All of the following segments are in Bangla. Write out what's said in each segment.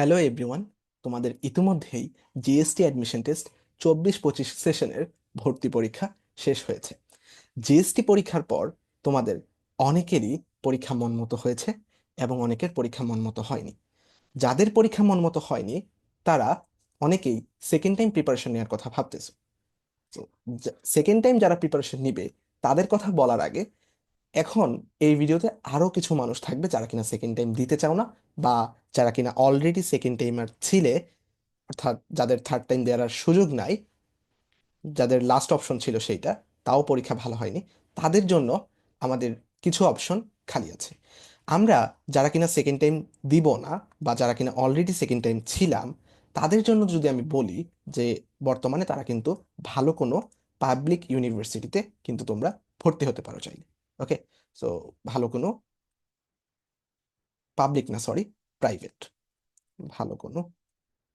হ্যালো এভরিওয়ান তোমাদের ইতিমধ্যেই জিএসটি অ্যাডমিশন টেস্ট চব্বিশ পঁচিশ সেশনের ভর্তি পরীক্ষা শেষ হয়েছে। জিএসটি পরীক্ষার পর তোমাদের অনেকেরই পরীক্ষা মনমতো হয়েছে এবং অনেকের পরীক্ষা মনমতো হয়নি। যাদের পরীক্ষা মনমতো হয়নি, তারা অনেকেই সেকেন্ড টাইম প্রিপারেশন নেওয়ার কথা ভাবতেছে। সেকেন্ড টাইম যারা প্রিপারেশন নিবে, তাদের কথা বলার আগে এখন এই ভিডিওতে আরও কিছু মানুষ থাকবে যারা কিনা সেকেন্ড টাইম দিতে চাও না বা যারা কিনা অলরেডি সেকেন্ড টাইমার ছিলে, অর্থাৎ যাদের থার্ড টাইম দেওয়ার সুযোগ নাই, যাদের লাস্ট অপশন ছিল সেইটা, তাও পরীক্ষা ভালো হয়নি, তাদের জন্য আমাদের কিছু অপশন খালি আছে। আমরা যারা কিনা সেকেন্ড টাইম দিব না বা যারা কিনা অলরেডি সেকেন্ড টাইম ছিলাম, তাদের জন্য যদি আমি বলি যে বর্তমানে তারা কিন্তু ভালো কোনো পাবলিক ইউনিভার্সিটিতে কিন্তু তোমরা ভর্তি হতে পারো চাইলে। ওকে সো ভালো কোনো পাবলিক না সরি প্রাইভেট ভালো কোনো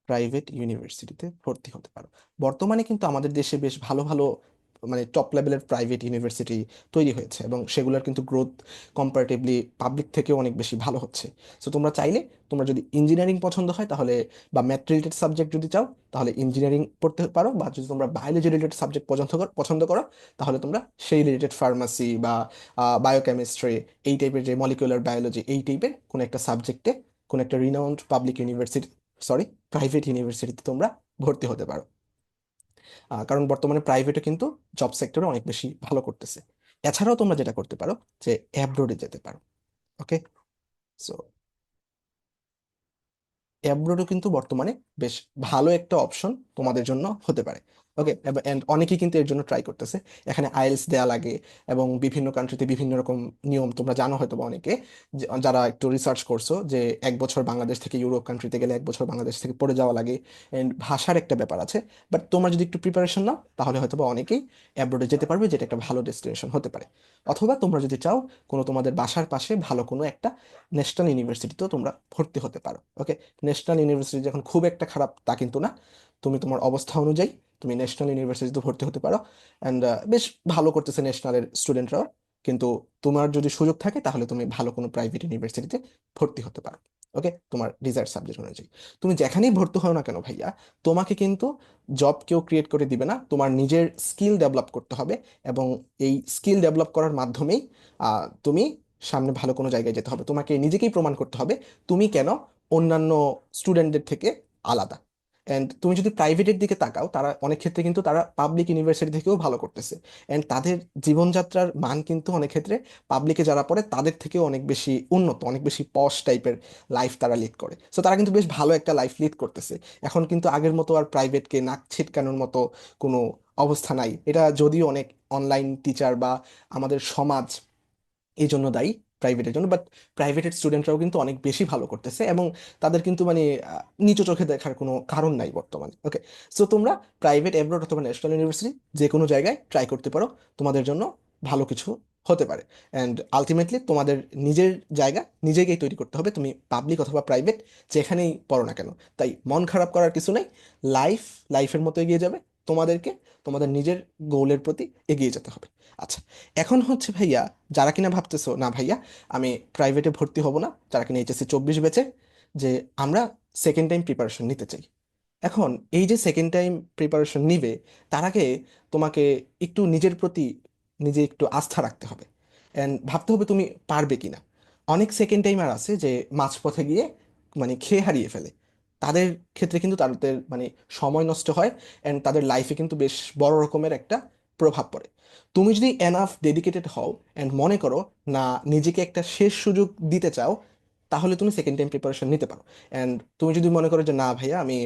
প্রাইভেট ইউনিভার্সিটিতে ভর্তি হতে পারো। বর্তমানে কিন্তু আমাদের দেশে বেশ ভালো ভালো মানে টপ লেভেলের প্রাইভেট ইউনিভার্সিটি তৈরি হয়েছে এবং সেগুলোর কিন্তু গ্রোথ কম্পারেটিভলি পাবলিক থেকেও অনেক বেশি ভালো হচ্ছে। সো তোমরা চাইলে, তোমরা যদি ইঞ্জিনিয়ারিং পছন্দ হয়, তাহলে বা ম্যাথ রিলেটেড সাবজেক্ট যদি চাও, তাহলে ইঞ্জিনিয়ারিং পড়তে পারো বা যদি তোমরা বায়োলজি রিলেটেড সাবজেক্ট পছন্দ করো পছন্দ করো, তাহলে তোমরা সেই রিলেটেড ফার্মাসি বা বায়োকেমিস্ট্রি এই টাইপের যে মলিকুলার বায়োলজি এই টাইপের কোনো একটা সাবজেক্টে কোনো একটা renowned public university sorry private ইউনিভার্সিটিতে তোমরা ভর্তি হতে পারো। কারণ বর্তমানে প্রাইভেটও কিন্তু জব সেক্টরে অনেক বেশি ভালো করতেছে। এছাড়াও তোমরা যেটা করতে পারো যে অ্যাব্রোডে যেতে পারো ওকে সো অ্যাব্রোডও কিন্তু বর্তমানে বেশ ভালো একটা অপশন তোমাদের জন্য হতে পারে। ওকে অ্যান্ড অনেকেই কিন্তু এর জন্য ট্রাই করতেছে। এখানে আইএলস দেওয়া লাগে এবং বিভিন্ন কান্ট্রিতে বিভিন্ন রকম নিয়ম তোমরা জানো হয়তো বা অনেকে যারা একটু রিসার্চ করছ যে, এক বছর বাংলাদেশ থেকে ইউরোপ কান্ট্রিতে গেলে এক বছর বাংলাদেশ থেকে পড়ে যাওয়া লাগে অ্যান্ড ভাষার একটা ব্যাপার আছে। বাট তোমরা যদি একটু প্রিপারেশন নাও, তাহলে হয়তো বা অনেকেই অ্যাব্রোডে যেতে পারবে, যেটা একটা ভালো ডেস্টিনেশন হতে পারে। অথবা তোমরা যদি চাও, কোনো তোমাদের বাসার পাশে ভালো কোনো একটা ন্যাশনাল ইউনিভার্সিটিতেও তোমরা ভর্তি হতে পারো। ওকে ন্যাশনাল ইউনিভার্সিটি যখন খুব একটা খারাপ তা কিন্তু না। তুমি তোমার অবস্থা অনুযায়ী তুমি ন্যাশনাল ইউনিভার্সিটিতে ভর্তি হতে পারো। অ্যান্ড বেশ ভালো করতেছে ন্যাশনালের স্টুডেন্টরাও কিন্তু তোমার যদি সুযোগ থাকে, তাহলে তুমি ভালো কোনো প্রাইভেট ইউনিভার্সিটিতে ভর্তি হতে পারো। ওকে তোমার ডিজায়ার সাবজেক্ট অনুযায়ী। তুমি যেখানেই ভর্তি হও না কেন ভাইয়া, তোমাকে কিন্তু জব কেউ ক্রিয়েট করে দিবে না। তোমার নিজের স্কিল ডেভেলপ করতে হবে এবং এই স্কিল ডেভেলপ করার মাধ্যমেই তুমি সামনে ভালো কোনো জায়গায় যেতে হবে। তোমাকে নিজেকেই প্রমাণ করতে হবে, তুমি কেন অন্যান্য স্টুডেন্টদের থেকে আলাদা। অ্যান্ড তুমি যদি প্রাইভেটের দিকে তাকাও, তারা অনেক ক্ষেত্রে কিন্তু তারা পাবলিক ইউনিভার্সিটি থেকেও ভালো করতেছে। অ্যান্ড তাদের জীবনযাত্রার মান কিন্তু অনেক ক্ষেত্রে পাবলিকে যারা পড়ে, তাদের থেকেও অনেক বেশি উন্নত, অনেক বেশি পশ টাইপের লাইফ তারা লিড করে। সো তারা কিন্তু বেশ ভালো একটা লাইফ লিড করতেছে। এখন কিন্তু আগের মতো আর প্রাইভেটকে নাক ছিটকানোর মতো কোনো অবস্থা নাই। এটা যদিও অনেক অনলাইন টিচার বা আমাদের সমাজ এই জন্য দায়ী। প্রাইভেটের জন্য বাট প্রাইভেটের স্টুডেন্টরাও কিন্তু অনেক বেশি ভালো করতেছে এবং তাদের কিন্তু মানে নিচু চোখে দেখার কোনো কারণ নাই বর্তমানে ওকে সো তোমরা প্রাইভেট অ্যাব্রোড অথবা ন্যাশনাল ইউনিভার্সিটি যে কোনো জায়গায় ট্রাই করতে পারো, তোমাদের জন্য ভালো কিছু হতে পারে। অ্যান্ড আলটিমেটলি তোমাদের নিজের জায়গা নিজেকেই তৈরি করতে হবে, তুমি পাবলিক অথবা প্রাইভেট যেখানেই পড়ো না কেন। তাই মন খারাপ করার কিছু নেই লাইফ লাইফের মতো এগিয়ে যাবে তোমাদেরকে তোমাদের নিজের গোলের প্রতি এগিয়ে যেতে হবে। আচ্ছা এখন হচ্ছে ভাইয়া, যারা কিনা ভাবতেছো, না ভাইয়া, আমি প্রাইভেটে ভর্তি হব না, যারা কিনা এইচএসসি চব্বিশ বেচে, যে আমরা সেকেন্ড টাইম প্রিপারেশন নিতে চাই। এখন এই যে সেকেন্ড টাইম প্রিপারেশন নিবে, তার আগে তোমাকে একটু নিজের প্রতি নিজে একটু আস্থা রাখতে হবে। অ্যান্ড ভাবতে হবে তুমি পারবে কিনা। অনেক সেকেন্ড টাইমার আছে যে মাঝপথে গিয়ে মানে খেয়ে হারিয়ে ফেলে। তাদের ক্ষেত্রে কিন্তু তাদের মানে সময় নষ্ট হয় অ্যান্ড তাদের লাইফে কিন্তু বেশ বড় রকমের একটা প্রভাব পড়ে। তুমি যদি এনাফ ডেডিকেটেড হও অ্যান্ড মনে করো না নিজেকে একটা শেষ সুযোগ দিতে চাও, তাহলে তুমি সেকেন্ড টাইম প্রিপারেশন নিতে পারো। অ্যান্ড তুমি যদি মনে করো যে না ভাইয়া, আমি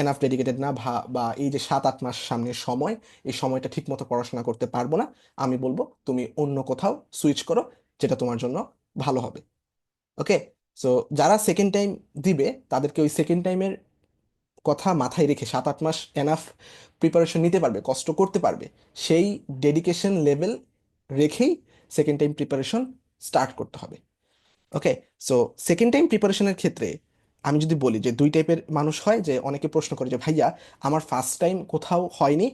এনাফ ডেডিকেটেড না ভা, বা এই যে সাত আট মাস সামনের সময়, এই সময়টা ঠিক মতো পড়াশোনা করতে পারব না, আমি বলব তুমি অন্য কোথাও সুইচ করো, যেটা তোমার জন্য ভালো হবে। ওকে সো যারা সেকেন্ড টাইম দিবে, তাদেরকে ওই সেকেন্ড টাইমের কথা মাথায় রেখে সাত, আট মাস এনাফ প্রিপারেশন নিতে পারবে, কষ্ট করতে পারবে, সেই ডেডিকেশন লেভেল রেখেই সেকেন্ড টাইম প্রিপারেশন স্টার্ট করতে হবে। ওকে সো সেকেন্ড টাইম প্রিপারেশনের ক্ষেত্রে আমি যদি বলি যে দুই টাইপের মানুষ হয়, যে অনেকে প্রশ্ন করে যে, ভাইয়া, আমার ফার্স্ট টাইম কোথাও হয়নি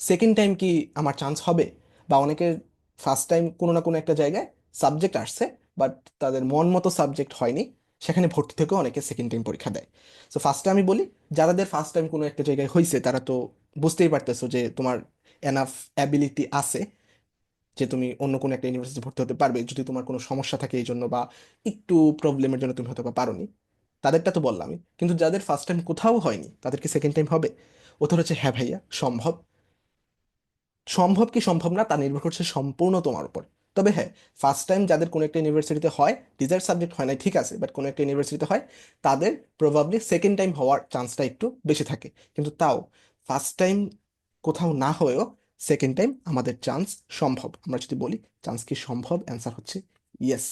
সেকেন্ড টাইম কি আমার চান্স হবে? বা অনেকের ফার্স্ট টাইম কোনো না কোনো একটা জায়গায় সাবজেক্ট আসছে বাট তাদের মন মতো সাবজেক্ট হয়নি, সেখানে ভর্তি থেকেও অনেকে সেকেন্ড টাইম পরীক্ষা দেয়। সো ফার্স্টে আমি বলি যাদের ফার্স্ট টাইম কোনো একটা জায়গায় হয়েছে তারা তো বুঝতেই পারতেছো যে তোমার এনাফ অ্যাবিলিটি আছে যে তুমি অন্য কোনো একটা ইউনিভার্সিটি ভর্তি হতে পারবে। যদি তোমার কোনো সমস্যা থাকে এই জন্য বা একটু প্রবলেমের জন্য তুমি হয়তো বা পারোনি। তাদেরটা তো বললামই। কিন্তু যাদের ফার্স্ট টাইম কোথাও হয়নি তাদেরকে সেকেন্ড টাইম হবে? উত্তর হচ্ছে হ্যাঁ ভাইয়া, সম্ভব। সম্ভব কি সম্ভব না, তা নির্ভর করছে সম্পূর্ণ তোমার উপর। তবে হ্যাঁ ফার্স্ট টাইম যাদের কোনো একটা ইউনিভার্সিটিতে হয় ডিজায়ার সাবজেক্ট হয় না ঠিক আছে বাট কোনো একটা ইউনিভার্সিটিতে হয়, তাদের প্রভাবলি সেকেন্ড টাইম হওয়ার চান্সটা একটু বেশি থাকে। কিন্তু তাও ফার্স্ট টাইম কোথাও না হয়েও সেকেন্ড টাইম আমাদের চান্স সম্ভব। আমরা যদি বলি চান্স কি সম্ভব? অ্যান্সার হচ্ছে ইয়েস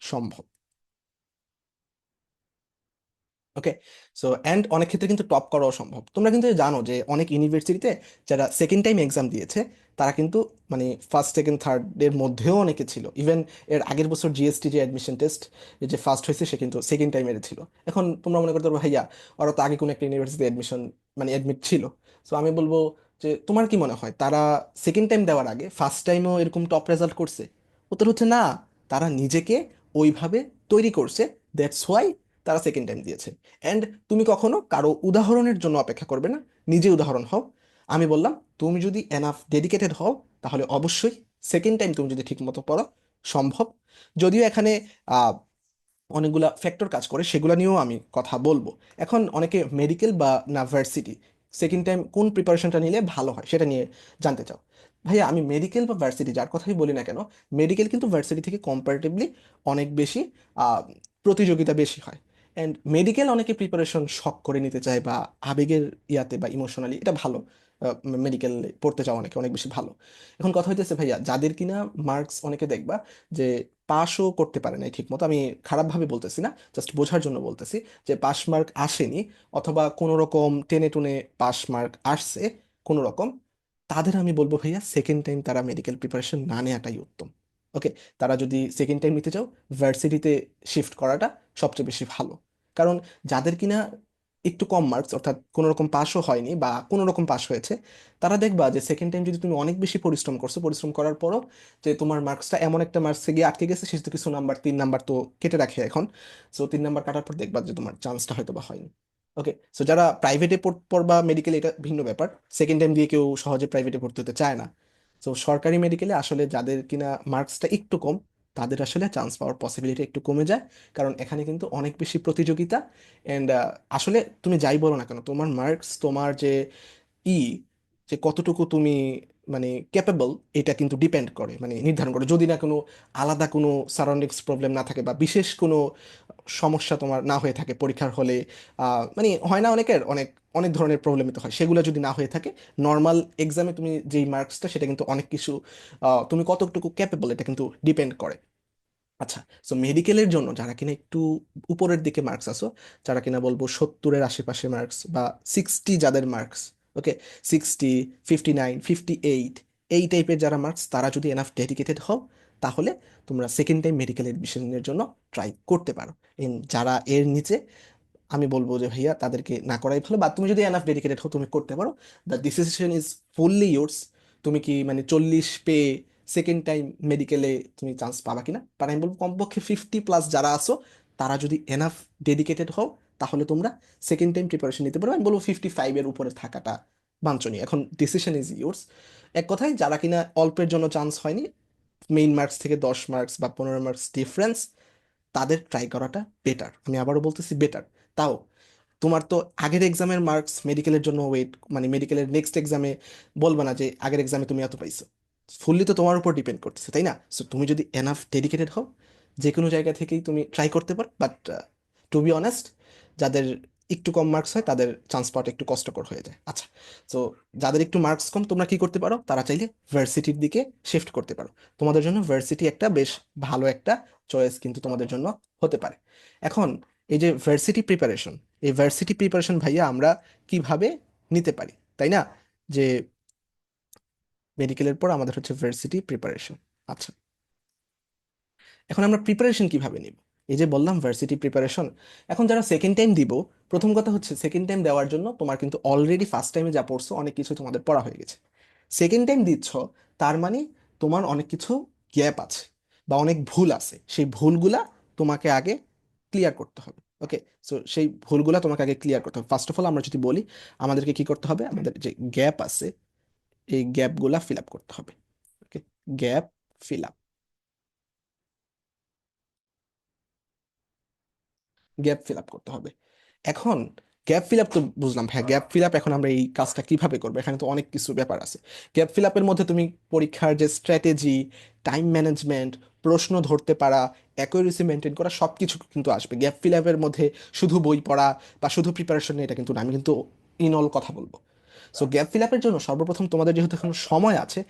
সম্ভব। ওকে সো অ্যান্ড অনেক ক্ষেত্রে কিন্তু টপ করাও সম্ভব। তোমরা কিন্তু জানো যে অনেক ইউনিভার্সিটিতে যারা সেকেন্ড টাইম এক্সাম দিয়েছে, তারা কিন্তু মানে ফার্স্ট সেকেন্ড থার্ড এর মধ্যেও অনেকে ছিল। ইভেন এর আগের বছর জিএসটি যে অ্যাডমিশন টেস্ট যে ফার্স্ট হয়েছে, সে কিন্তু সেকেন্ড টাইমের ছিল। এখন তোমরা মনে করতে পারো ভাইয়া, ওরা তো আগে কোনো একটা ইউনিভার্সিটি অ্যাডমিশন মানে অ্যাডমিট ছিল। সো আমি বলব যে তোমার কি মনে হয়, তারা সেকেন্ড টাইম দেওয়ার আগে ফার্স্ট টাইমও এরকম টপ রেজাল্ট করছে? উত্তর হচ্ছে না, তারা নিজেকে ওইভাবে তৈরি করছে। দ্যাটস ওয়াই তারা সেকেন্ড টাইম দিয়েছে। অ্যান্ড তুমি কখনো কারও উদাহরণের জন্য অপেক্ষা করবে না। নিজে উদাহরণ হও। আমি বললাম, তুমি যদি এনাফ ডেডিকেটেড হও, তাহলে অবশ্যই সেকেন্ড টাইম তুমি যদি ঠিকমতো পড়ো, সম্ভব। যদিও এখানে অনেকগুলা ফ্যাক্টর কাজ করে, সেগুলো নিয়েও আমি কথা বলব। এখন অনেকে মেডিকেল বা না ভার্সিটি সেকেন্ড টাইম কোন প্রিপারেশনটা নিলে ভালো হয়, সেটা নিয়ে জানতে চাও। ভাইয়া, আমি মেডিকেল বা ভার্সিটি যার কথাই বলি না কেন মেডিকেল কিন্তু ভার্সিটি থেকে কম্পারেটিভলি অনেক বেশি প্রতিযোগিতা বেশি হয়। অ্যান্ড মেডিকেল অনেকে প্রিপারেশন শখ করে নিতে চায় বা আবেগের ইয়াতে বা ইমোশনালি এটা ভালো। মেডিকেল পড়তে চাও অনেকে, অনেক বেশি ভালো। এখন কথা হইতেছে, ভাইয়া, যাদের কিনা মার্কস অনেকে দেখবা যে পাসও করতে পারে নাই ঠিক মতো আমি খারাপভাবে বলতেছি না জাস্ট বোঝার জন্য বলতেছি যে পাস মার্ক আসেনি অথবা কোনো রকম টেনে টুনে পাস মার্ক আসছে কোনো রকম, তাদের আমি বলব, ভাইয়া সেকেন্ড টাইম তারা মেডিকেল প্রিপারেশন না নেওয়াটাই উত্তম। ওকে তারা যদি সেকেন্ড টাইম নিতে চাও ভার্সিটিতে শিফট করাটা সবচেয়ে বেশি ভালো। কারণ যাদের কিনা একটু কম মার্কস অর্থাৎ কোনো রকম পাসও হয়নি বা কোনো রকম পাস হয়েছে, তারা দেখবা যে সেকেন্ড টাইম যদি তুমি অনেক বেশি পরিশ্রম করছ, পরিশ্রম করার পরও যে তোমার মার্কসটা এমন একটা মার্কসে গিয়ে আটকে গেছে সেহেতু কিছু নাম্বার তিন নাম্বার তো কেটে রাখে এখন। সো তিন নাম্বার কাটার পর দেখবা যে তোমার চান্সটা হয়তো বা হয়নি। ওকে সো যারা প্রাইভেটে পড়বা মেডিকেল এটা ভিন্ন ব্যাপার। সেকেন্ড টাইম দিয়ে কেউ সহজে প্রাইভেটে ভর্তি হতে চায় না। তো সরকারি মেডিকেলে আসলে যাদের কিনা মার্কসটা একটু কম তাদের আসলে চান্স পাওয়ার পসিবিলিটি একটু কমে যায়। কারণ এখানে কিন্তু অনেক বেশি প্রতিযোগিতা। অ্যান্ড আসলে তুমি যাই বলো না কেন, তোমার মার্কস তোমার যে ই যে কতটুকু তুমি মানে ক্যাপেবল এটা কিন্তু ডিপেন্ড করে। মানে নির্ধারণ করে। যদি না কোনো আলাদা কোনো সারাউন্ডিংস প্রবলেম না থাকে বা বিশেষ কোনো সমস্যা তোমার না হয়ে থাকে পরীক্ষার হলে মানে হয় না অনেকের, অনেক অনেক ধরনের প্রবলেম তো হয়। সেগুলো যদি না হয়ে থাকে নর্মাল এক্সামে তুমি যেই মার্কসটা সেটা কিন্তু অনেক কিছু তুমি কতটুকু ক্যাপেবল এটা কিন্তু ডিপেন্ড করে। আচ্ছা সো মেডিকেলের জন্য যারা কিনা একটু উপরের দিকে মার্কস আসো যারা কিনা বলব সত্তরের আশেপাশে মার্কস বা সিক্সটি যাদের marks okay sixty fifty nine fifty eight এই টাইপের যারা মার্কস তারা যদি এনাফ ডেডিকেটেড হও তাহলে তোমরা সেকেন্ড টাইম মেডিকেল এডমিশনের জন্য ট্রাই করতে পারো। যারা এর নিচে, আমি বলব যে ভাইয়া তাদেরকে না করাই ভালো বা তুমি যদি এনাফ ডেডিকেটেড হও তুমি করতে পারো। The decision is fully yours তুমি কি মানে চল্লিশ পেয়ে সেকেন্ড টাইম মেডিকেলে তুমি চান্স পাবা কিনা? বাট আমি বলব কমপক্ষে ফিফটি প্লাস যারা আসো তারা যদি এনাফ ডেডিকেটেড হও, তাহলে তোমরা সেকেন্ড টাইম প্রিপারেশন নিতে পারো। আমি বলব ফিফটি ফাইভের উপরে থাকাটা বাঞ্ছনীয়। এখন ডিসিশন ইজ ইয়োর্স এক কথায় যারা কিনা অল্পের জন্য চান্স হয়নি মেইন মার্কস থেকে দশ মার্কস বা পনেরো মার্কস ডিফারেন্স তাদের ট্রাই করাটা বেটার আমি আবারও বলতেছি বেটার তাও, তোমার তো আগের এক্সামের মার্কস মেডিকেলের জন্য ওয়েট মানে মেডিকেলের নেক্সট এক্সামে বলবে না যে আগের এক্সামে তুমি এত পাইছো। ফুললি তো তোমার উপর ডিপেন্ড করতেছে, তাই না? সো তুমি যদি এনাফ ডেডিকেটেড হও যে কোনো জায়গা থেকেই তুমি ট্রাই করতে পারো বাট টু বি অনেস্ট যাদের একটু কম মার্কস হয়, তাদের চান্স পাওয়াটা একটু কষ্টকর হয়ে যায়। আচ্ছা তো যাদের একটু মার্কস কম, তোমরা কি করতে পারো? তারা চাইলে ভার্সিটির দিকে শিফট করতে পারো। তোমাদের জন্য ভার্সিটি একটা বেশ ভালো একটা চয়েস কিন্তু তোমাদের জন্য হতে পারে। এখন, এই যে ভার্সিটি প্রিপারেশন এই ভার্সিটি প্রিপারেশন ভাইয়া আমরা কীভাবে নিতে পারি? তাই না? যে মেডিকেলের পর আমাদের হচ্ছে ভার্সিটি প্রিপারেশন আচ্ছা এখন আমরা প্রিপারেশন কীভাবে নিব? এই যে বললাম ভার্সিটি প্রিপারেশন এখন যারা সেকেন্ড টাইম দিব, প্রথম কথা হচ্ছে সেকেন্ড টাইম দেওয়ার জন্য তোমার কিন্তু অলরেডি ফার্স্ট টাইমে যা পড়ছো, অনেক কিছু তোমাদের পড়া হয়ে গেছে। সেকেন্ড টাইম দিচ্ছ, তার মানে তোমার অনেক কিছু গ্যাপ আছে বা অনেক ভুল আছে। সেই ভুলগুলা তোমাকে আগে ক্লিয়ার করতে হবে ওকে সো সেই ভুলগুলো তোমাকে আগে ক্লিয়ার করতে হবে। ফার্স্ট অফ অল আমরা যদি বলি, আমাদেরকে কি করতে হবে? আমাদের যে গ্যাপ আছে, এই গ্যাপগুলা ফিল আপ করতে হবে okay gap fill up gap fill up করতে হবে। এখন গ্যাপ ফিল আপ তো বুঝলাম হ্যাঁ গ্যাপ ফিল আপ এখন আমরা এই কাজটা কীভাবে করব? এখানে তো অনেক কিছু ব্যাপার আছে। গ্যাপ ফিল আপের মধ্যে তুমি পরীক্ষার যে স্ট্র্যাটেজি টাইম ম্যানেজমেন্ট প্রশ্ন ধরতে পারা অ্যাকুরেসি মেনটেন করা সব কিছু কিন্তু আসবে। গ্যাপ ফিল আপের মধ্যে শুধু বই পড়া বা শুধু প্রিপারেশন নিয়ে এটা কিন্তু না, আমি কিন্তু ইন অল কথা বলব। সো গ্যাপ ফিল আপের জন্য সর্বপ্রথম তোমাদের যেহেতু এখন সময় আছে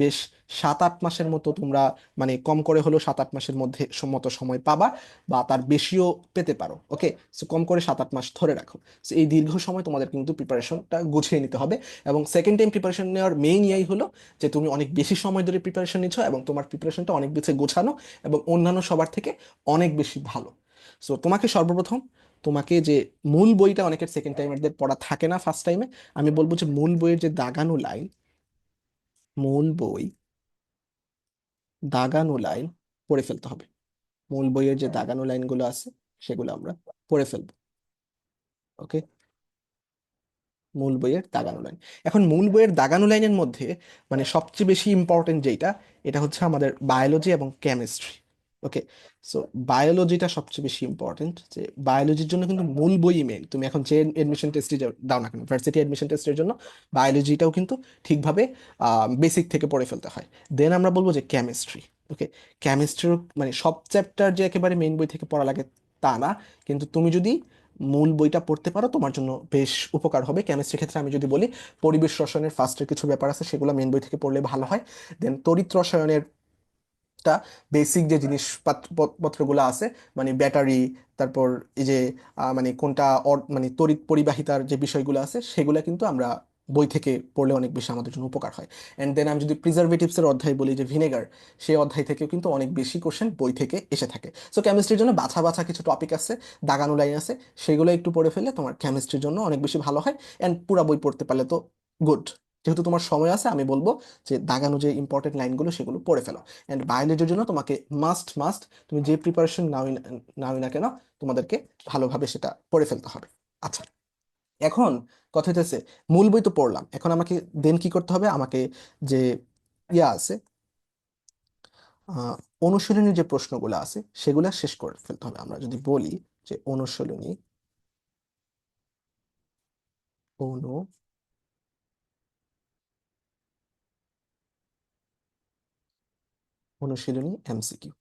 বেশ সাত আট মাসের মতো তোমরা মানে কম করে হলেও সাত আট মাসের মধ্যে মতো সময় পাবা বা তার বেশিও পেতে পারো, ওকে? সো কম করে সাত আট মাস ধরে রাখো। সো এই দীর্ঘ সময় তোমাদের কিন্তু প্রিপারেশনটা গুছিয়ে নিতে হবে এবং সেকেন্ড টাইম প্রিপারেশন নেওয়ার মেইন ইয়াই হলো যে তুমি অনেক বেশি সময় ধরে প্রিপারেশন নিচ্ছ এবং তোমার প্রিপারেশনটা অনেক বেশি গোছানো এবং অন্যান্য সবার থেকে অনেক বেশি ভালো। সো তোমাকে সর্বপ্রথম তোমাকে যে মূল বইটা অনেকের সেকেন্ড টাইমেরদের পড়া থাকে না ফার্স্ট টাইমে আমি বলব যে মূল বইয়ের যে দাগানো লাইন মূল বই দাগানো লাইন পড়ে ফেলতে হবে। মূল বইয়ের যে দাগানো লাইনগুলো আছে, সেগুলো আমরা পড়ে ফেলব। ওকে মূল বইয়ের দাগানো লাইন এখন মূল বইয়ের দাগানো লাইনের মধ্যে মানে সবচেয়ে বেশি ইম্পর্টেন্ট যেটা এটা হচ্ছে আমাদের বায়োলজি এবং কেমিস্ট্রি ওকে সো বায়োলজিটা সবচেয়ে বেশি ইম্পর্টেন্ট যে বায়োলজির জন্য কিন্তু মূল বই মেন তুমি এখন যে এডমিশন টেস্টে দাও না কেন ভার্সিটি এডমিশন টেস্টের জন্য বায়োলজিটাও কিন্তু ঠিকভাবে বেসিক থেকে পড়ে ফেলতে হয়। দেন আমরা বলব যে কেমিস্ট্রি ওকে কেমিস্ট্রির মানে সব চ্যাপ্টার যে একেবারে মেন বই থেকে পড়া লাগে তা না, কিন্তু তুমি যদি মূল বইটা পড়তে পারো, তোমার জন্য বেশ উপকার হবে। কেমিস্ট্রির ক্ষেত্রে আমি যদি বলি, পরিবেশ রসায়নের ফার্স্টের কিছু ব্যাপার আছে, সেগুলো মেন বই থেকে পড়লে ভালো হয়। দেন তড়িৎ রসায়নের টা বেসিক যে জিনিসপত্রগুলো আছে মানে ব্যাটারি, তারপর এই যে মানে কোনটা মানে তড়িৎ পরিবাহিতার যে বিষয়গুলো আছে, সেগুলো কিন্তু আমরা বই থেকে পড়লে অনেক বেশি আমাদের জন্য উপকার হয়। অ্যান্ড দেন আমি যদি প্রিজারভেটিভস এর অধ্যায় বলি, যে ভিনেগার সেই অধ্যায় থেকেও কিন্তু অনেক বেশি কোশ্চেন বই থেকে এসে থাকে। সো কেমিস্ট্রির জন্য বাছা বাছা কিছু টপিক আছে, দাগানো লাইন আছে, সেগুলো একটু পড়ে ফেললে তোমার কেমিস্ট্রির জন্য অনেক বেশি ভালো হয় অ্যান্ড পুরা বই পড়তে পারলে তো গুড যেহেতু তোমার সময় আছে, আমি বলব যে দাগানো যে ইম্পর্টেন্ট লাইনগুলো সেগুলো পড়ে ফেলো। অ্যান্ড বায়োলজির জন্য তোমাকে মাস্ট মাস্ট তুমি যে প্রিপারেশন নাওই না নাওই না কেন, তোমাদেরকে ভালোভাবে সেটা পড়ে ফেলতে হবে। আচ্ছা এখন কথা হইতেছে, মূল বই তো পড়লাম। এখন আমাকে দেন কি করতে হবে? আমাকে যে ইয়া আছে অনুশীলনী যে প্রশ্নগুলো আছে, সেগুলা শেষ করে ফেলতে হবে। আমরা যদি বলি যে অনুশীলনী, অনু অনুশীলনী, এমসিকিউ।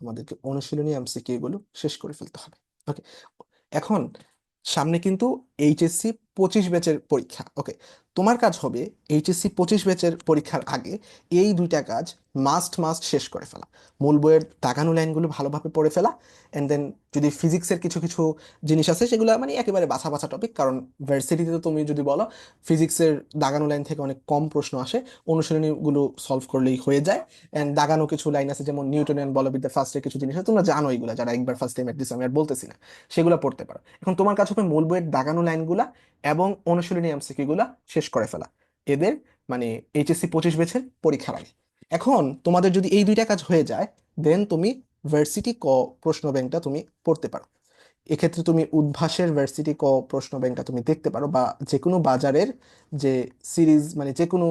আমাদেরকে অনুশীলনী, এমসিকিউ গুলো শেষ করে ফেলতে হবে। ওকে এখন সামনে কিন্তু এইচএসসি পঁচিশ ব্যাচের পরীক্ষা। ওকে তোমার কাজ হবে এইচএসসি পঁচিশ ব্যাচের পরীক্ষার আগে এই দুইটা কাজ মাস্ট মাস্ট শেষ করে ফেলা। মূল বইয়ের দাগানো লাইনগুলো ভালোভাবে পড়ে ফেলা অ্যান্ড দেন যদি ফিজিক্সের কিছু কিছু জিনিস আছে, সেগুলো মানে একেবারে বাছা বাছা টপিক কারণ ভার্সিটিতে তো তুমি যদি বলো ফিজিক্সের দাগানো লাইন থেকে অনেক কম প্রশ্ন আসে, অনুশীলনীগুলো সলভ করলেই হয়ে যায় অ্যান্ড দাগানো কিছু লাইন আছে, যেমন নিউটনের বলবিদ্যা ফার্স্টের কিছু জিনিস আছে, তোমরা জানো এগুলো, যারা একবার ফার্স্ট টাইম দিছো আমি আর বলতেছি না, সেগুলো পড়তে পারো। এখন তোমার কাছে হবে মূল বইয়ের দাগানো লাইনগুলা এবং অনুশীলনী এমসিকিউ গুলা শেষ করে ফেলা। এদের মানে এইচএসসি পঁচিশ বেছের পরীক্ষার আগে। এখন তোমাদের যদি এই দুইটা কাজ হয়ে যায় দেন তুমি ভার্সিটি ক প্রশ্ন ব্যাংকটা তুমি পড়তে পারো। এক্ষেত্রে তুমি উদ্ভাসের ভার্সিটি ক প্রশ্ন ব্যাংকটা তুমি দেখতে পারো বা যে কোনো বাজারের যে সিরিজ মানে যে কোনো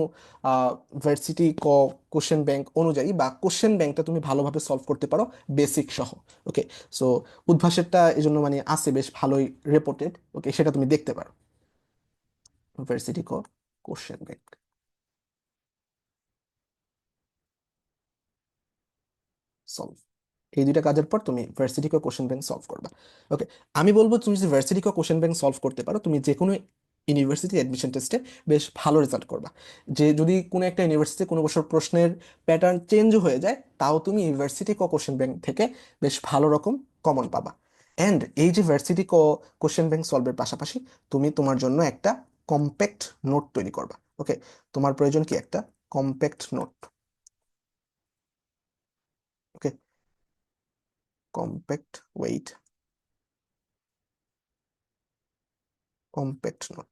ভার্সিটি ক কোশ্চেন ব্যাংক অনুযায়ী বা কোশ্চেন ব্যাংকটা তুমি ভালোভাবে সলভ করতে পারো বেসিক সহ ওকে সো উদ্ভাসেরটা এই জন্য মানে আছে, বেশ ভালোই রেপোর্টেড ওকে সেটা তুমি দেখতে পারো। ভার্সিটি ক কোশ্চেন ব্যাংক সলভ এই দুইটা কাজের পর তুমি ভার্সিটি কো কোশ্চেন ব্যাংক সলভ করবা। ওকে আমি বলব তুমি যদি ভার্সিটি কো কোশ্চেন ব্যাংক সলভ করতে পারো, তুমি যে কোনো ইউনিভার্সিটি অ্যাডমিশন টেস্টে বেশ ভালো রেজাল্ট করবা। যে যদি কোনো একটা ইউনিভার্সিটি কোনো বছর প্রশ্নের প্যাটার্ন চেঞ্জ হয়ে যায়, তাও তুমি ইউনিভার্সিটি কো কোশ্চেন ব্যাংক থেকে বেশ ভালো রকম কমন পাবা। অ্যান্ড এই যে ভার্সিটি কো কোশ্চেন ব্যাংক সলভের পাশাপাশি তুমি তোমার জন্য একটা কম্প্যাক্ট নোট তৈরি করবা। ওকে তোমার প্রয়োজন কি একটা? Compact note okay compact weight compact note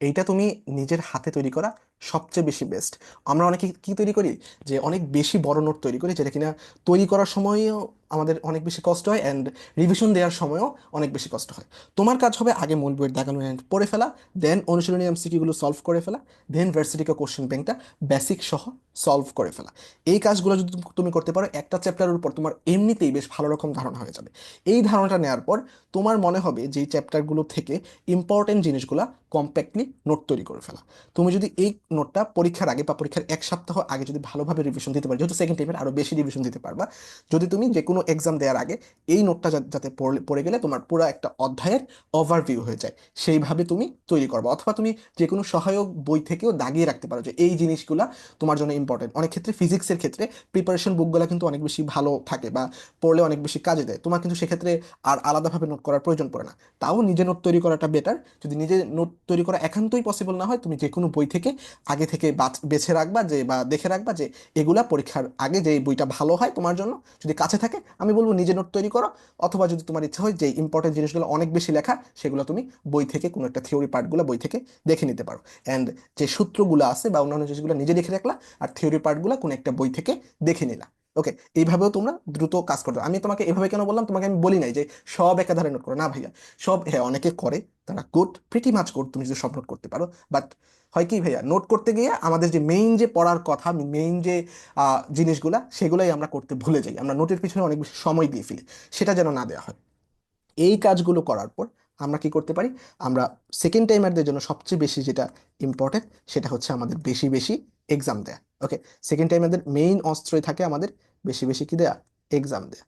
এইটা তুমি নিজের হাতে তৈরি করা সবচেয়ে বেশি বেস্ট আমরা অনেকে কি তৈরি করি? যে অনেক বেশি বড় নোট তৈরি করি যেটা কিনা তৈরি করার সময়ও আমাদের অনেক বেশি কষ্ট হয় অ্যান্ড রিভিশন দেওয়ার সময়ও অনেক বেশি কষ্ট হয়। তোমার কাজ হবে আগে মূল বইয়ের দাগানো অ্যান্ড পড়ে ফেলা দেন অনুশীলনী এমসিকিউগুলো সলভ করে ফেলা দেন ভার্সিটিকা কোশ্চেন ব্যাংকটা বেসিক সহ সলভ করে ফেলা। এই কাজগুলো যদি তুমি করতে পারো, একটা চ্যাপ্টারের উপর তোমার এমনিতেই বেশ ভালো রকম ধারণা হয়ে যাবে। এই ধারণাটা নেওয়ার পর তোমার মনে হবে যে চ্যাপ্টারগুলো থেকে ইম্পর্টেন্ট জিনিসগুলো কম্প্যাক্টলি নোট তৈরি করে ফেলা। তুমি যদি এই নোটটা পরীক্ষার আগে বা পরীক্ষার এক সপ্তাহ আগে যদি ভালোভাবে রিভিশন দিতে পারো, যেহেতু সেকেন্ড টাইমের আরও বেশি রিভিশন দিতে পারবা। যদি তুমি যে কোনো এক্সাম দেওয়ার আগে এই নোটটা যাতে পড়ে গেলে তোমার পুরো একটা অধ্যায়ের ওভারভিউ হয়ে যায়। সেইভাবে তুমি তৈরি করবা। অথবা তুমি যে কোনো সহায়ক বই থেকেও দাগিয়ে রাখতে পারো যে এই জিনিসগুলা তোমার জন্য ইম্পর্টেন্ট অনেক ক্ষেত্রে ফিজিক্সের ক্ষেত্রে প্রিপারেশন বুকগুলো কিন্তু অনেক বেশি ভালো থাকে বা পড়লে অনেক বেশি কাজে দেয়। তোমার কিন্তু সেক্ষেত্রে আর আলাদাভাবে নোট করার প্রয়োজন পড়ে না। তাও নিজে নোট তৈরি করাটা বেটার যদি নিজে নোট তৈরি করা একান্তই পসিবল না হয়, তুমি যে কোনো বই থেকে আগে থেকে বেছে রাখবা যে বা দেখে রাখবা যে এগুলা পরীক্ষার আগে যে বইটা ভালো হয় তোমার জন্য, যদি কাছে থাকে আমি বলব নিজে নোট তৈরি করো। অথবা যদি তোমার ইচ্ছা হয় যে ইম্পর্টেন্ট জিনিসগুলো অনেক বেশি লেখা, সেগুলো তুমি বই থেকে কোনো একটা থিওরি পার্টগুলো বই থেকে দেখে নিতে পারো। অ্যান্ড যে সূত্রগুলো আছে বা অন্যান্য জিনিসগুলো নিজে দেখে রাখলা আর থিওরি পার্টগুলো কোনো একটা বই থেকে দেখে নিলা। ওকে এইভাবেও তোমরা দ্রুত কাজ করতে আমি তোমাকে এভাবে কেন বললাম? তোমাকে আমি বলি নাই যে সব একাধারে নোট করো। না ভাইয়া, সব হ্যাঁ অনেকে করে, তারা গুড প্রিটি মাছ গুড তুমি যদি সব নোট করতে পারো। বাট হয় কি ভাইয়া? নোট করতে গিয়ে আমাদের যে মেইন যে পড়ার কথা মেইন যে জিনিসগুলা, সেগুলাই আমরা করতে ভুলে যাই। আমরা নোটের পিছনে অনেক বেশি সময় দিয়ে ফেলি। সেটা যেন না দেওয়া হয়। এই কাজগুলো করার পর আমরা কি করতে পারি? আমরা সেকেন্ড টাইমারদের জন্য সবচেয়ে বেশি যেটা ইম্পর্টেন্ট সেটা হচ্ছে আমাদের বেশি বেশি এক্সাম দেয়া। ওকে সেকেন্ড টাইমারদের মেইন অস্ত্রই থাকে আমাদের বেশি বেশি কি দেয়া? এক্সাম দেয়া।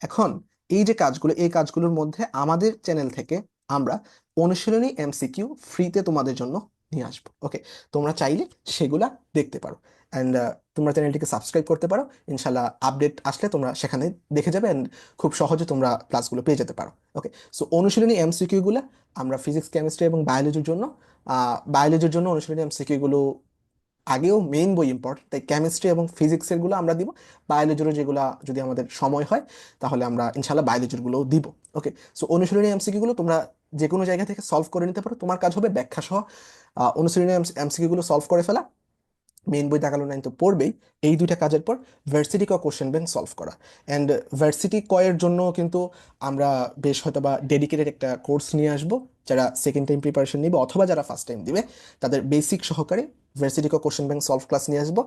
এখন এই যে কাজগুলো, এই কাজগুলোর মধ্যে আমাদের চ্যানেল থেকে আমরা অনুশীলনী এমসিকিউ ফ্রিতে তোমাদের জন্য নিয়ে আসব। ওকে তোমরা চাইলে সেগুলা দেখতে পারো। অ্যান্ড তোমরা চ্যানেলটিকে সাবস্ক্রাইব করতে পারো। ইনশাল্লাহ আপডেট আসলে তোমরা সেখানে দেখে যাবে অ্যান্ড খুব সহজে তোমরা ক্লাসগুলো পেয়ে যেতে পারো। ওকে সো অনুশীলনী এমসিকিউগুলো আমরা ফিজিক্স কেমিস্ট্রি এবং বায়োলজির জন্য বায়োলজির জন্য অনুশীলনী এমসিকিউগুলো আগেও মেইন বই ইম্পর্টেন্ট তাই কেমিস্ট্রি এবং ফিজিক্সেরগুলো আমরা দিব। বায়োলজিরও যেগুলো যদি আমাদের সময় হয়, তাহলে আমরা ইনশাল্লাহ বায়োলজিরগুলো দিব। ওকে সো অনুশীলনী এমসিকিউ গুলো তোমরা যে কোনো জায়গা থেকে সলভ করে নিতে পারো। তোমার কাজ হবে ব্যাখ্যা সহ অনুশীলনী এমসিকিউ গুলো সলভ করে ফেলা। মেইন বই দেখাল নাইন তো পড়বেই। এই দুইটা কাজের পর ভার্সিটি ক কোশ্চেন ব্যাংক সলভ করা। অ্যান্ড ভার্সিটি কয়ের জন্য কিন্তু আমরা বেশ হয়তো বা ডেডিকেটেড একটা কোর্স নিয়ে আসব। যারা সেকেন্ড টাইম প্রিপারেশন নিবে অথবা যারা ফার্স্ট টাইম দিবে, তাদের বেসিক সহকারে ভার্সিটি ক কোশ্চেন ব্যাংক সলভ ক্লাস নিয়ে আসব।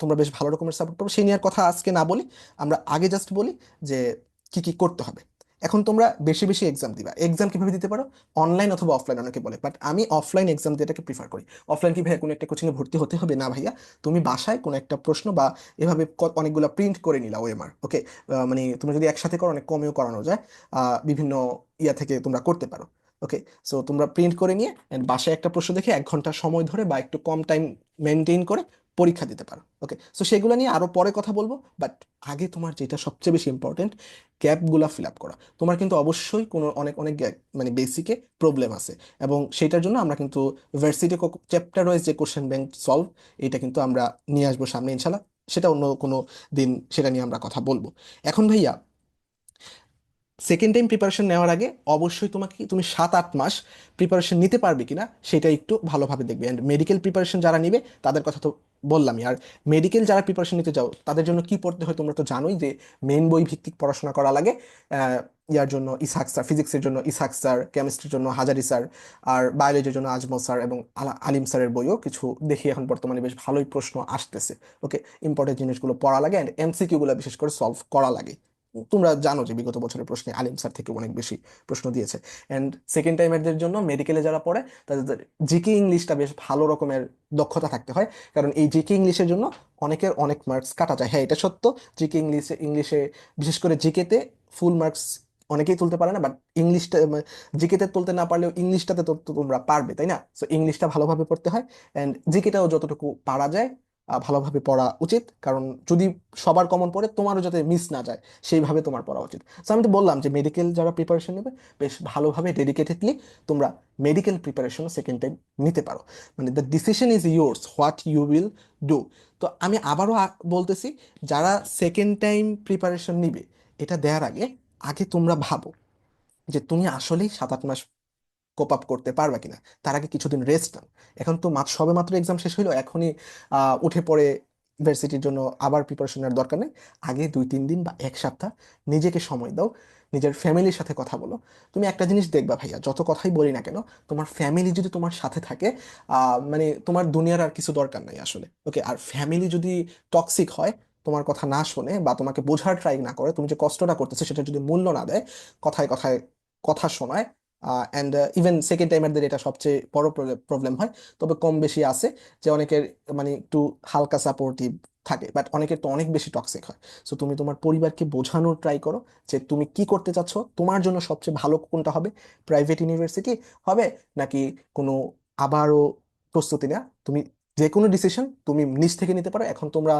তোমরা বেশ ভালো রকমের সাপোর্ট পাবো। সেই নেওয়ার কথা আজকে না বলি। আমরা আগে জাস্ট বলি যে কি কি করতে হবে। এখন তোমরা বেশি বেশি এক্সাম দিবা। এক্সাম কীভাবে দিতে পারো? অনলাইন অথবা অফলাইন অনেকে বলে বাট আমি অফলাইন এক্সাম দিয়েটাকে প্রিফার করি। অফলাইন কি ভাইয়া কোনো একটা কোচিংয়ে ভর্তি হতে হবে? না ভাইয়া, তুমি বাসায় কোনো একটা প্রশ্ন বা এভাবে অনেকগুলো প্রিন্ট করে নিলা ওএমআর ওকে মানে তুমি যদি একসাথে করো, অনেক কমেও করানো যায়। বিভিন্ন ইয়া থেকে তোমরা করতে পারো ওকে সো তোমরা প্রিন্ট করে নিয়ে বাসায় একটা প্রশ্ন দেখে এক ঘণ্টা সময় ধরে বা একটু কম টাইম মেনটেন করে পরীক্ষা দিতে পারো। ওকে সো সেগুলো নিয়ে আরও পরে কথা বলব বাট আগে তোমার যেটা সবচেয়ে বেশি ইম্পর্টেন্ট গ্যাপগুলো ফিল আপ করা। তোমার কিন্তু অবশ্যই কোনো অনেক অনেক মানে বেসিকে প্রবলেম আছে। এবং সেটার জন্য আমরা কিন্তু ভার্সিটি চ্যাপ্টার ওয়াইজ যে কোশ্চেন ব্যাংক সলভ এটা কিন্তু আমরা নিয়ে আসব সামনে ইনশাল্লাহ সেটা অন্য কোনো দিন সেটা নিয়ে আমরা কথা বলব। এখন ভাইয়া সেকেন্ড টাইম প্রিপারেশন নেওয়ার আগে অবশ্যই তোমাকে তুমি সাত আট মাস প্রিপারেশন নিতে পারবে কিনা সেটা একটু ভালোভাবে দেখবে। অ্যান্ড মেডিকেল প্রিপারেশন যারা নিবে, তাদের কথা তো বললামই। আর মেডিকেল যারা প্রিপারেশন নিতে যাও, তাদের জন্য কি পড়তে হয় তোমরা তো জানোই যে মেন বই ভিত্তিক পড়াশোনা করা লাগে। ইয়ার জন্য ইসাক স্যার ফিজিক্সের জন্য ইসাক স্যার কেমিস্ট্রির জন্য হাজারি স্যার, আর বায়োলজির জন্য আজমল স্যার এবং আলিম স্যারের বইও কিছু দেখি এখন বর্তমানে বেশ ভালোই প্রশ্ন আসতেছে। ওকে ইম্পর্টেন্ট জিনিসগুলো পড়া লাগে অ্যান্ড এমসিকিউগুলো বিশেষ করে সলভ করা লাগে। তোমরা জানো যে বিগত বছরের প্রশ্নে আলিম স্যার থেকে অনেক বেশি প্রশ্ন দিয়েছে। অ্যান্ড সেকেন্ড টাইমেরদের জন্য মেডিকেলে যারা পড়ে, তাদের জিকে ইংলিশটা বেশ ভালো রকমের দক্ষতা থাকতে হয়। কারণ এই জিকে ইংলিশের জন্য অনেকের অনেক মার্কস কাটা যায়। হ্যাঁ এটা সত্য জিকে ইংলিশে ইংলিশে বিশেষ করে জিকেতে ফুল মার্কস অনেকেই তুলতে পারে না বাট ইংলিশটা জিকেতে তুলতে না পারলেও ইংলিশটাতে তো তোমরা পারবে, তাই না? সো ইংলিশটা ভালোভাবে পড়তে হয়। অ্যান্ড জিকেটাও যতটুকু পারা যায় ভালোভাবে পড়া উচিত। কারণ যদি সবার কমন পড়ে, তোমারও যাতে মিস না যায়, সেইভাবে তোমার পড়া উচিত। সো আমি তো বললাম যে মেডিকেল যারা প্রিপারেশন নেবে, বেশ ভালোভাবে ডেডিকেটেডলি তোমরা মেডিকেল প্রিপারেশন সেকেন্ড টাইম নিতে পারো। মানে the decision is yours what you will do তো আমি আবারও বলতেছি, যারা সেকেন্ড টাইম প্রিপারেশন নিবে, এটা দেওয়ার আগে আগে তোমরা ভাবো যে তুমি আসলেই সাত আট মাস কোপ আপ করতে পারবে কিনা, তার আগে কিছুদিন রেস্ট নাও। এখন তো মাত্র সবে মাত্র এক্সাম শেষ হইল, এখনই উঠে পড়ে ইউনিভার্সিটির জন্য আবার প্রিপারেশন নেওয়ার দরকার নেই। আগে দুই, তিন দিন বা এক সপ্তাহ নিজেকে সময় দাও, নিজের ফ্যামিলির সাথে কথা বলো। তুমি একটা জিনিস দেখবা ভাইয়া, যত কথাই বলি না কেন, তোমার ফ্যামিলি যদি তোমার সাথে থাকে মানে তোমার দুনিয়ার আর কিছু দরকার নাই আসলে ওকে আর ফ্যামিলি যদি টক্সিক হয়, তোমার কথা না শোনে বা তোমাকে বোঝার ট্রাই না করে, তুমি যে কষ্টটা করতেছো সেটা যদি মূল্য না দেয়, কথায় কথায় কথা শোনায় অ্যান্ড ইভেন সেকেন্ড টাইমারদের এটা সবচেয়ে বড় প্রবলেম হয়। তবে কম বেশি আছে যে অনেকের মানে একটু হালকা সাপোর্টিভ থাকে বাট অনেকের তো অনেক বেশি টক্সিক হয়। সো তুমি তোমার পরিবারকে বোঝানোর ট্রাই করো যে তুমি কি করতে চাচ্ছ, তোমার জন্য সবচেয়ে ভালো কোনটা হবে প্রাইভেট ইউনিভার্সিটি হবে নাকি কোনো আবারও প্রস্তুতি নেওয়া? তুমি যে কোনো ডিসিশন তুমি নিজ থেকে নিতে পারো। এখন তোমরা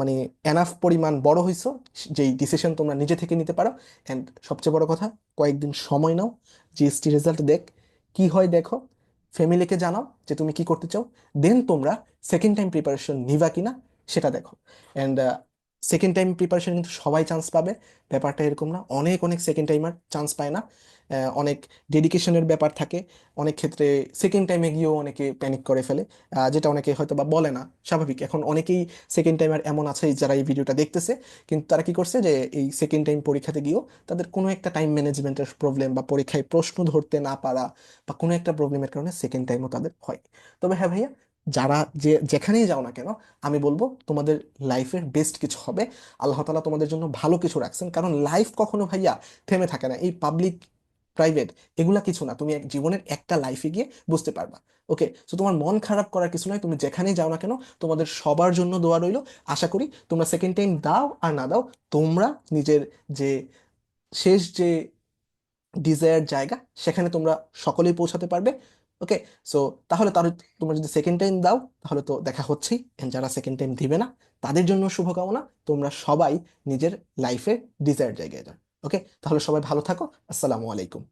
মানে এনাফ পরিমাণ বড় হইছো, যেই ডিসিশন তোমরা নিজে থেকে নিতে পারো। অ্যান্ড সবচেয়ে বড় কথা, কয়েকদিন সময় নাও জিএসটি রেজাল্ট দেখ, কি হয় দেখো ফ্যামিলিকে জানাও যে তুমি কি করতে চাও। দেন তোমরা সেকেন্ড টাইম প্রিপারেশন নিবা কিনা, সেটা দেখো। অ্যান্ড সেকেন্ড টাইম প্রিপারেশন কিন্তু সবাই চান্স পাবে। ব্যাপারটা এরকম না, অনেক অনেক সেকেন্ড টাইমার চান্স পায় না। অনেক ডেডিকেশনের ব্যাপার থাকে। অনেক ক্ষেত্রে সেকেন্ড টাইমে গিয়েও অনেকে প্যানিক করে ফেলে যেটা অনেকে হয়তো বা বলে না, স্বাভাবিক। এখন অনেকেই সেকেন্ড টাইমার এমন আছে যারা এই ভিডিওটা দেখতেছে, কিন্তু তারা কি করছে যে এই সেকেন্ড টাইম পরীক্ষাতে গিয়েও তাদের কোনো একটা টাইম ম্যানেজমেন্টের প্রবলেম বা পরীক্ষায় প্রশ্ন ধরতে না পারা বা কোনো একটা প্রবলেমের কারণে সেকেন্ড টাইমও তাদের হয়। তবে হ্যাঁ ভাইয়া, যারা যে, যেখানেই যাও না কেন, আমি বলব তোমাদের লাইফের বেস্ট কিছু হবে। আল্লাহ তাআলা তোমাদের জন্য ভালো কিছু রাখছেন, কারণ লাইফ কখনো ভাইয়া থেমে থাকে না। এই পাবলিক প্রাইভেট এগুলা কিছু না। তুমি জীবনের একটা লাইফে গিয়ে বুঝতে পারবা। ওকে সো তোমার মন খারাপ করার কিছু নয় তুমি যেখানেই যাও না কেন, তোমাদের সবার জন্য দোয়া রইল। আশা করি তোমরা সেকেন্ড টাইম দাও আর না দাও, তোমরা নিজের যে শেষ যে ডিজায়ার জায়গা, সেখানে তোমরা সকলেই পৌঁছাতে পারবে। ওকে সো তাহলে তার তোমরা যদি সেকেন্ড টাইম দাও, তাহলে তো দেখা হচ্ছেই। যারা সেকেন্ড টাইম দিবে না, তাদের জন্য শুভকামনা। তোমরা সবাই নিজের লাইফে ডিজায়ার জায়গায় যাও। ওকে তাহলে সবাই ভালো থাকো। আসসালামু আলাইকুম।